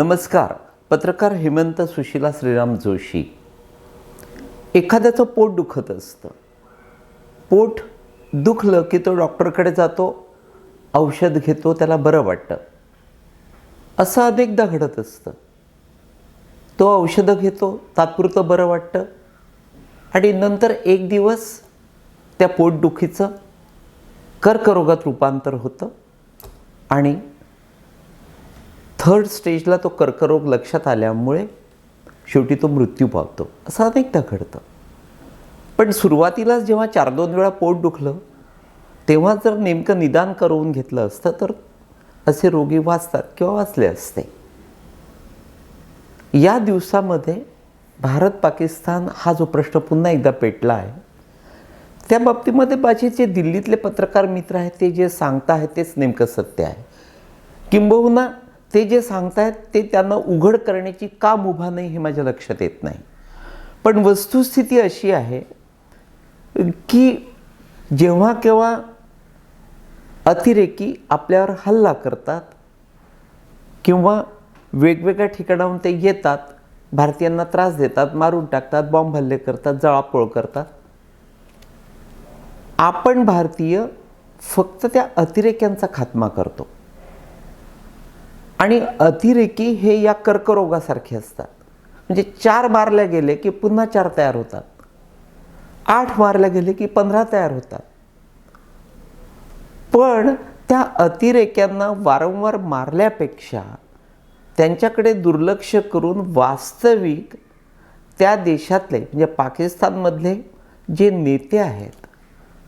नमस्कार. पत्रकार हेमंत सुशीला श्रीराम जोशी. एखाद्याचं पोट दुखत असतं. पोट दुखलं की तो डॉक्टरकडे जातो औषध घेतो त्याला बरं वाटतं. असं अनेकदा घडत असतं. तो औषधं घेतो तात्पुरतं बरं वाटतं. आणि नंतर एक दिवस त्या पोटदुखीचं कर्करोगात रूपांतर होतं आणि थर्ड स्टेजला तो कर्करोग लक्षात आल्यामुळे शेवटी तो मृत्यू पावतो. असं अनेकदा घडतं. पण सुरुवातीलाच जेव्हा चार दोन वेळा पोट दुखलं तेव्हा जर नेमकं निदान करून घेतलं असतं तर असे रोगी वाचतात किंवा वाचले असते. या दिवसामध्ये भारत पाकिस्तान हा जो प्रश्न पुन्हा एकदा पेटला आहे त्या बाबतीमध्ये माझे जे दिल्लीतले पत्रकार मित्र आहेत ते जे सांगता आहेत तेच नेमकं सत्य आहे. किंबहुना ते जे सांगतायत ते त्यांना उघड करण्याची का मुभा नाही हे माझ्या लक्षात येत नाही. पण वस्तुस्थिती अशी आहे की जेव्हा केव्हा अतिरेकी आपल्यावर हल्ला करतात किंवा वेगवेगळ्या ठिकाणाहून ते येतात भारतीयांना त्रास देतात मारून टाकतात बॉम्ब हल्ले करतात जळापोळ करतात आपण भारतीय फक्त त्या अतिरेक्यांचा खात्मा करतो. आणि अतिरेकी हे या कर्करोगासारखे असतात. म्हणजे चार मारल्या गेले की पुन्हा चार तयार होतात. आठ मारल्या गेले की पंधरा तयार होतात. पण त्या अतिरेक्यांना वारंवार मारल्यापेक्षा त्यांच्याकडे दुर्लक्ष करून वास्तविक त्या देशातले म्हणजे पाकिस्तानमधले जे नेते आहेत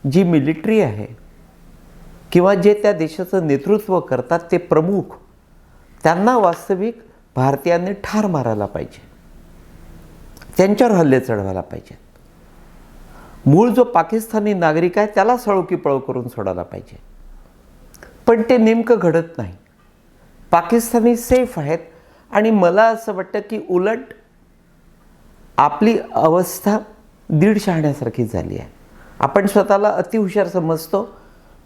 जी मिलिटरी आहे किंवा जे त्या देशाचं नेतृत्व करतात ते प्रमुख त्यांना वास्तविक भारतीयांनी ठार मारायला पाहिजे. त्यांच्यावर हल्ले चढवायला पाहिजेत. मूळ जो पाकिस्तानी नागरिक आहे त्याला सळोकी पळो करून सोडायला पाहिजे. पण ते नेमकं घडत नाही. पाकिस्तानी सेफ आहेत आणि मला असं वाटतं की उलट आपली अवस्था दीड शहाण्यासारखी झाली आहे. आपण स्वतःला अतिहुशार समजतो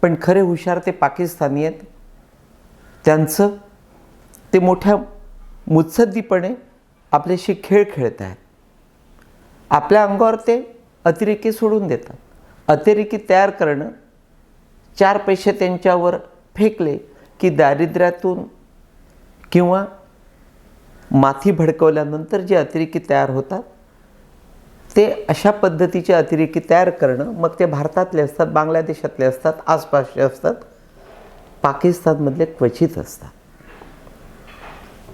पण खरे हुशार ते पाकिस्तानी आहेत. त्यांचं ते मोठ्या मुत्सद्दीपणे आपल्याशी खेळ खेळत आहेत. आपल्या अंगावर ते अतिरेकी सोडून देतात. अतिरेकी तयार करणं चार पैसे त्यांच्यावर फेकले की दारिद्र्यातून किंवा माथी भडकवल्यानंतर जे अतिरेकी तयार होतात ते अशा पद्धतीचे अतिरेकी तयार करणं मग ते भारतातले असतात बांगलादेशातले असतात आसपासचे असतात पाकिस्तानमधले क्वचित असतात.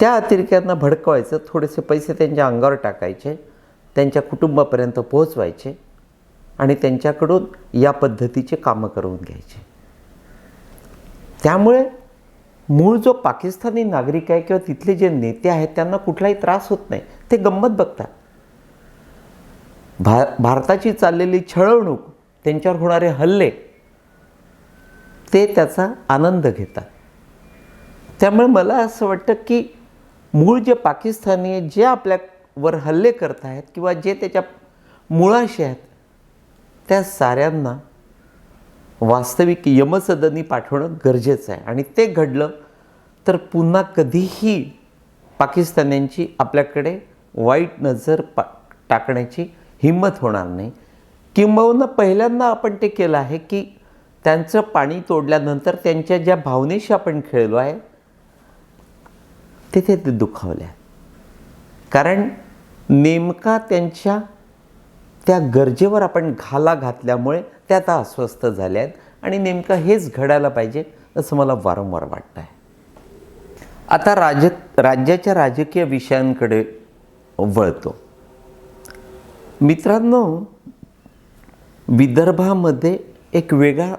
त्या अतिरेक्यांना भडकवायचं थोडेसे पैसे त्यांच्या अंगावर टाकायचे त्यांच्या कुटुंबापर्यंत पोहोचवायचे आणि त्यांच्याकडून या पद्धतीचे कामं करून घ्यायचे. त्यामुळे मूळ जो पाकिस्तानी नागरिक आहे किंवा तिथले जे नेते आहेत त्यांना कुठलाही त्रास होत नाही. ते गंमत बघतात. भा भारताची चाललेली छळवणूक त्यांच्यावर होणारे हल्ले ते त्याचा आनंद घेतात. त्यामुळे मला असं वाटतं की मूळ जे पाकिस्तानी जे आपल्यावर हल्ले करत आहेत किंवा जे त्याच्या मुळाशी आहेत त्या साऱ्यांना वास्तविक यमसदनी पाठवणं गरजेचं आहे. आणि ते घडलं तर पुन्हा कधीही पाकिस्तान्यांची आपल्याकडे वाईट नजर पा टाकण्याची हिंमत होणार नाही. किंबहुना पहिल्यांदा आपण ते केलं आहे की त्यांचं पाणी तोडल्यानंतर त्यांच्या ज्या भावनेशी आपण खेळलो आहे तिथे ते दुखावल्या. कारण नेमका त्यांच्या त्या गरजेवर आपण घाला घातल्यामुळे त्या आता अस्वस्थ झाल्या आहेत आणि नेमकं हेच घडायला पाहिजे असं मला वारंवार वाटतं आहे आता राज राज्याच्या राजकीय विषयांकडे वळतो. मित्रांनो विदर्भामध्ये एक वेगळा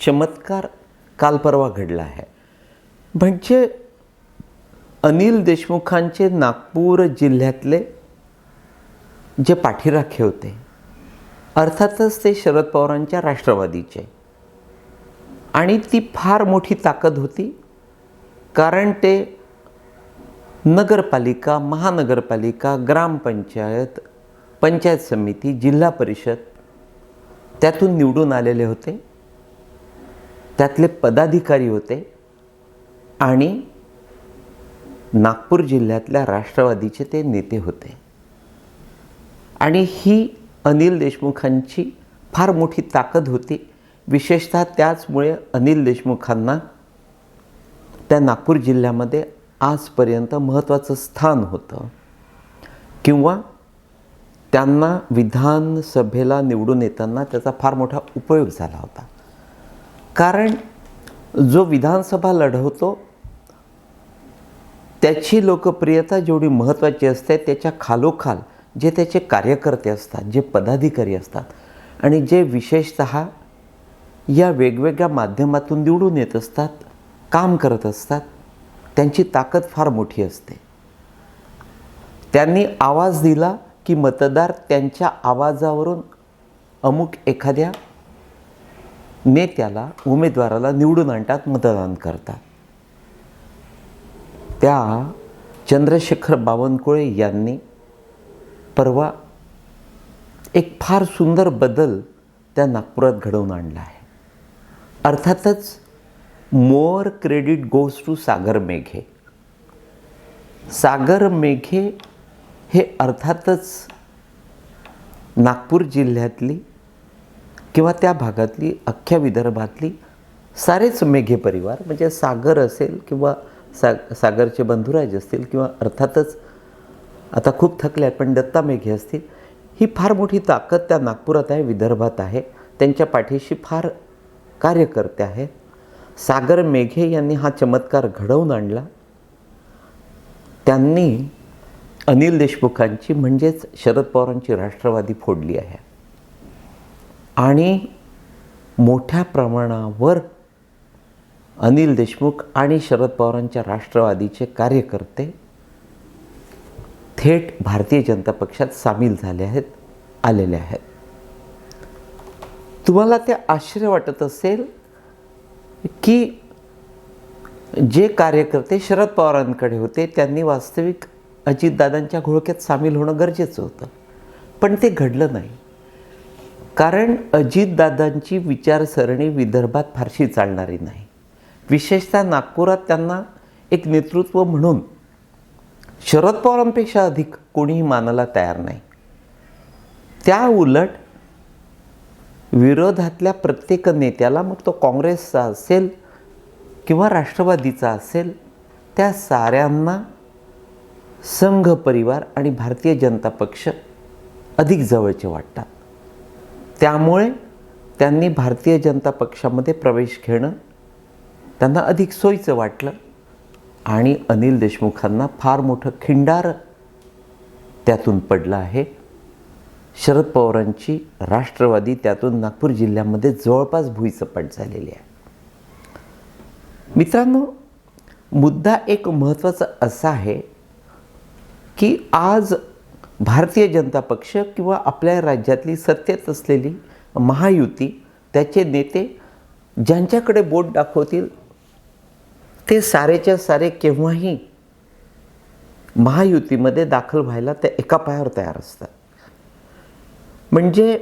चमत्कार कालपरवा घडला आहे. म्हणजे अनिल देशमुखांचे नागपूर जिल्ह्यातले जे पाठीराखे होते अर्थातच ते शरद पवारांच्या राष्ट्रवादीचे. आणि ती फार मोठी ताकद होती कारण ते नगरपालिका महानगरपालिका ग्रामपंचायत पंचायत समिती जिल्हा परिषद त्यातून निवडून आलेले होते. त्यातले पदाधिकारी होते आणि नागपूर जिल्ह्यातल्या राष्ट्रवादीचे ते नेते होते. आणि ही अनिल देशमुखांची फार मोठी ताकद होती. विशेषतः त्याचमुळे अनिल देशमुखांना त्या नागपूर जिल्ह्यामध्ये आजपर्यंत महत्त्वाचं स्थान होतं. किंवा त्यांना विधानसभेला निवडून येताना त्याचा फार मोठा उपयोग झाला होता. कारण जो विधानसभा लढवतो त्याची लोकप्रियता जेवढी महत्त्वाची असते त्याच्या खालोखाल जे त्याचे कार्यकर्ते असतात जे पदाधिकारी असतात आणि जे विशेषत या वेगवेगळ्या माध्यमातून निवडून येत असतात काम करत असतात त्यांची ताकद फार मोठी असते. त्यांनी आवाज दिला की मतदार त्यांच्या आवाजावरून अमुक एखाद्या नेत्याला उमेदवाराला निवडून आणतात मतदान करतात. त्या चंद्रशेखर बावनकुळे यांनी परवा एक फार सुंदर बदल त्या नागपुरात घडवून आणला आहे. अर्थातच more credit goes to Sagar Meghe. Sagar Meghe हे अर्थातच नागपूर जिल्ह्यातली किंवा त्या भागातली अख्ख्या विदर्भातली सारेच मेघे परिवार म्हणजे सागर असेल किंवा सा सागरचे बंधुराज असतील किंवा अर्थातच आता खूप थकले आहेत पण दत्ता मेघे असतील ही फार मोठी ताकद त्या नागपुरात आहे विदर्भात आहे. त्यांच्या पाठीशी फार कार्यकर्ते आहेत. सागर मेघे यांनी हा चमत्कार घडवून आणला. त्यांनी अनिल देशमुखांची म्हणजेच शरद पवारांची राष्ट्रवादी फोडली आहे. आणि मोठ्या प्रमाणावर अनिल देशमुख आणि शरद पवारांच्या राष्ट्रवादीचे कार्यकर्ते थेट भारतीय जनता पक्षात सामील झाले आहेत आलेले आहेत. तुम्हाला ते आश्चर्य वाटत असेल की जे कार्यकर्ते शरद पवारांकडे होते त्यांनी वास्तविक अजितदादांच्या घोळक्यात सामील होणं गरजेचं होतं. पण ते घडलं नाही. कारण अजितदादांची विचारसरणी विदर्भात फारशी चालणारी नाही. विशेषतः नागपुरात त्यांना एक नेतृत्व म्हणून शरद पवारांपेक्षा अधिक कोणीही मानायला तयार नाही. त्या उलट विरोधातल्या प्रत्येक नेत्याला मग तो काँग्रेसचा असेल किंवा राष्ट्रवादीचा असेल त्या साऱ्यांना संघ परिवार आणि भारतीय जनता पक्ष अधिक जवळचे वाटतात. त्यामुळे त्यांनी भारतीय जनता पक्षामध्ये प्रवेश घेणं त्यांना अधिक सोयीचं वाटलं. आणि अनिल देशमुखांना फार मोठं खिंडार त्यातून पडलं आहे. शरद पवारांची राष्ट्रवादी त्यातून नागपूर जिल्ह्यामध्ये जवळपास भुईसपाट झालेली आहे. मित्रांनो मुद्दा एक महत्त्वाचा असा आहे की आज भारतीय जनता पक्ष किंवा आपल्या राज्यातली सत्तेत असलेली महायुती त्याचे नेते ज्यांच्याकडे बोट दाखवतील ते सारेच्या सारे केव्हाही महायुतीमध्ये दाखल व्हायला त्या एका पायावर तयार असतात. म्हणजे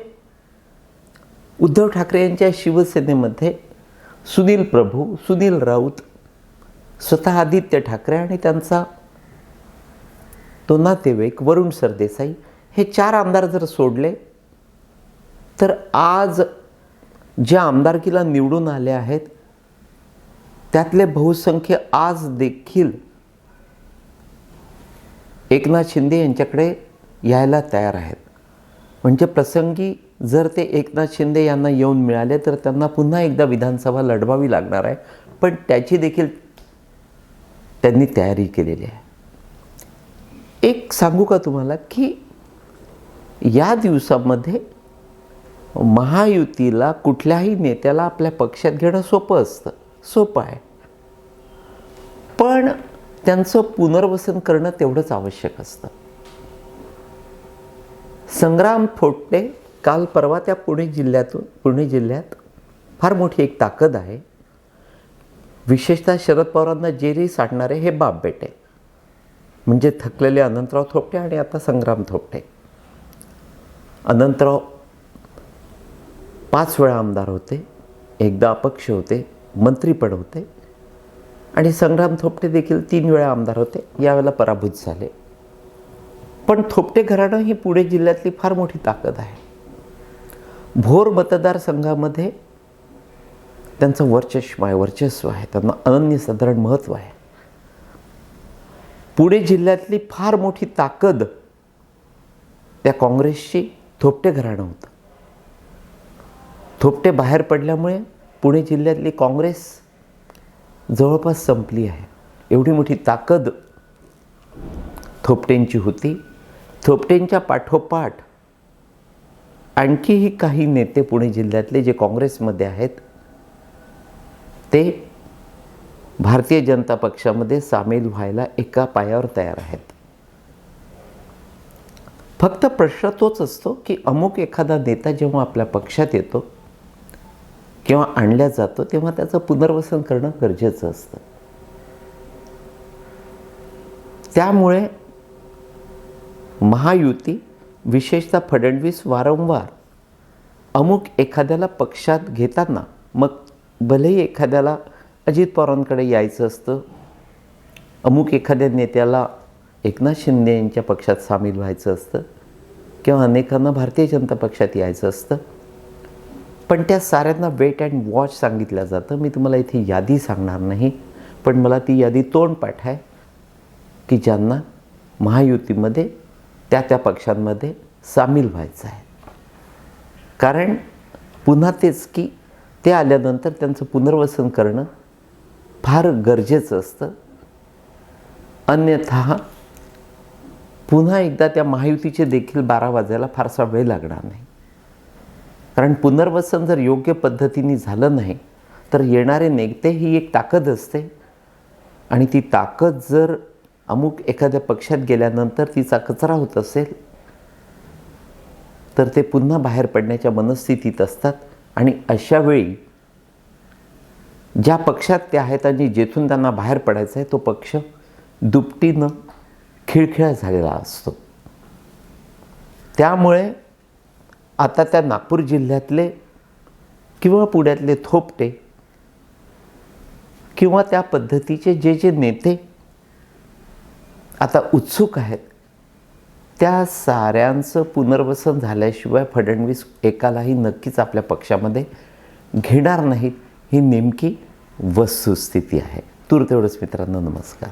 उद्धव ठाकरे यांच्या शिवसेनेमध्ये सुनील प्रभू सुनील राऊत स्वतः आदित्य ठाकरे आणि त्यांचा तो नातेवाईक वरुण सरदेसाई हे चार आमदार जर सोडले तर आज ज्या आमदारकीला निवडून आले आहेत त्यातले बहुसंख्य आज देखील एकनाथ शिंदे यांच्याकडे यायला तयार आहेत. म्हणजे प्रसंगी जर ते एकनाथ शिंदे यांना येऊन मिळाले तर त्यांना पुन्हा एकदा विधानसभा लढवावी लागणार आहे. पण त्याची देखील त्यांनी तयारी केलेली आहे. एक सांगू का तुम्हाला की या दिवसामध्ये महायुतीला कुठल्याही नेत्याला आपल्या पक्षात घेणं सोपं असतं. सोपं आहे. पण त्यांचं पुनर्वसन करणं तेवढंच आवश्यक असतं. संग्राम फोटणे काल परवा त्या पुणे जिल्ह्यातून पुणे जिल्ह्यात फार मोठी एक ताकद आहे. विशेषतः शरद पवारांना जेरी साठणारे हे बाप बेटे. म्हणजे थकलेले अनंतराव थोपटे आणि आता संग्राम थोपटे. अनंतराव पाच वेळा आमदार होते एकदा अपक्ष होते मंत्रीपद होते. आणि संग्राम थोपटे देखील तीन वेळा आमदार होते. यावेळेला पराभूत झाले. पण थोपटे घराणं ही पुणे जिल्ह्यातली फार मोठी ताकद आहे. भोर मतदारसंघामध्ये त्यांचं वर्चस्व आहे वर्चस्व आहे. त्यांना अनन्यसाधारण महत्त्व आहे. पुणे जिल्ह्यातली फार मोठी ताकद त्या काँग्रेसची थोपटे घराणं होतं. थोपटे बाहेर पडल्यामुळे पुणे जिल्ह्यातली काँग्रेस जवळपास संपली आहे. एवढी मोठी ताकद थोपटेंची होती. थोपटेंच्या पाठोपाठ आणखीही काही नेते पुणे जिल्ह्यातले जे काँग्रेसमध्ये आहेत ते भारतीय जनता पक्षामध्ये सामील व्हायला एका पायावर तयार आहेत. फक्त प्रश्न तोच असतो की अमुक एखादा नेता जेव्हा आपल्या पक्षात येतो किंवा आणल्या जातो तेव्हा त्याचं पुनर्वसन करणं गरजेचं असतं. त्यामुळे महायुती विशेषतः फडणवीस वारंवार अमुक एखाद्याला पक्षात घेताना मग भलेही एखाद्याला अजित पवारांकडे यायचं असतं अमुक एखाद्या नेत्याला एकनाथ शिंदे यांच्या पक्षात सामील व्हायचं असतं किंवा अनेकांना भारतीय जनता पक्षात यायचं असतं पण त्या साऱ्यांना वेट अँड वॉच सांगितलं जातं. मी तुम्हाला इथे यादी सांगणार नाही पण मला ती यादी तोंडपाठ आहे की ज्यांना महायुतीमध्ये त्या त्या पक्षांमध्ये सामील व्हायचं आहे. कारण पुन्हा तेच की ते आल्यानंतर त्यांचं पुनर्वसन करणं फार गरजेचं असतं. अन्यथा पुन्हा एकदा त्या महायुतीचे देखील बारा वाजायला फारसा वेळ लागणार नाही. कारण पुनर्वसन जर योग्य पद्धतीने झालं नाही तर येणारे नेते ही एक ताकद असते. आणि ती ताकद जर अमुक एखाद्या पक्षात गेल्यानंतर तिचा कचरा होत असेल तर ते पुन्हा बाहेर पडण्याच्या मनस्थितीत असतात. आणि अशा वेळी ज्या पक्षात ते आहेत आणि जेथून त्यांना बाहेर पडायचं आहे तो पक्ष दुपटीनं खिळखिळा झालेला असतो. त्यामुळे आता त्या नागपूर जिल्ह्यातले किंवा पुण्यातले थोपटे किंवा त्या पद्धतीचे जे जे नेते आता उत्सुक आहेत त्या साऱ्यांचं पुनर्वसन झाल्याशिवाय फडणवीस एकालाही नक्कीच आपल्या पक्षामध्ये घेणार नाहीत. ही नेमकी वस्तुस्थिती आहे. तूर तेवढंच मित्रांनो नमस्कार.